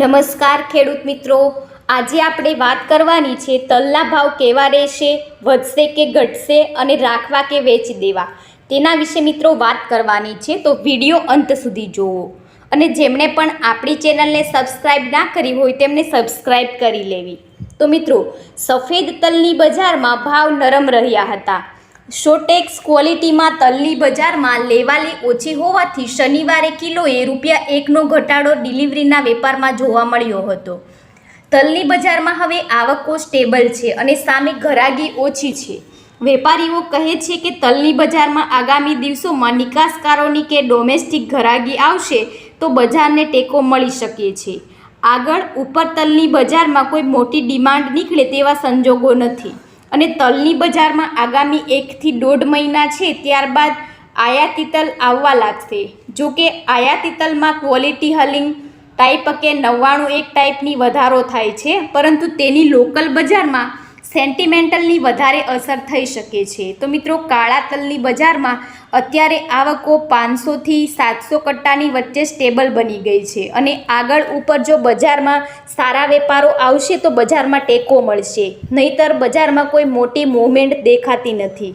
નમસ્કાર ખેડૂત મિત્રો. આજે આપણે વાત કરવાની છે, તલના ભાવ કેવા રહેશે, વધશે કે ઘટશે અને રાખવા કે વેચી દેવા. તેના વિશે મિત્રો વાત કરવાની છે, તો વીડિયો અંત સુધી જોવો અને જેમણે પણ આપણી ચેનલને સબસ્ક્રાઈબ ના કરી હોય તેમને સબસ્ક્રાઈબ કરી લેવી. તો મિત્રો, સફેદ તલની બજારમાં ભાવ નરમ રહ્યા હતા. શોટેક્સ ક્વોલિટીમાં તલની બજારમાં લેવાલી ઓછી હોવાથી શનિવારે કિલોએ રૂપિયા એકનો ઘટાડો ડિલિવરીના વેપારમાં જોવા મળ્યો હતો. તલની બજારમાં હવે આવકો સ્ટેબલ છે અને સામે ઘરાગી ઓછી છે. વેપારીઓ કહે છે કે તલની બજારમાં આગામી દિવસોમાં નિકાસકારોની કે ડોમેસ્ટિક ઘરાગી આવશે તો બજારને ટેકો મળી શકે છે. આગળ, ઉપર તલની બજારમાં કોઈ મોટી ડિમાન્ડ નીકળે તેવા સંજોગો નથી. અને તલની બજારમાં આગામી એકથી દોઢ મહિના છે, ત્યારબાદ આયાતિતલ આવવા લાગશે. જો કે આયાતિતલમાં ક્વોલિટી હલિંગ ટાઈપ કે નવ્વાણું એક ટાઈપની વધારો થાય છે, પરંતુ તેની લોકલ બજારમાં સેન્ટિમેન્ટલની વધારે અસર થઈ શકે છે. તો મિત્રો, કાળા તલની બજારમાં અત્યારે આવકો પાંચસોથી સાતસો કટ્ટાની વચ્ચે સ્ટેબલ બની ગઈ છે અને આગળ ઉપર જો બજારમાં સારા વેપારો આવશે તો બજારમાં ટેકો મળશે. નહીતર બજારમાં કોઈ મોટી મૂવમેન્ટ દેખાતી નથી.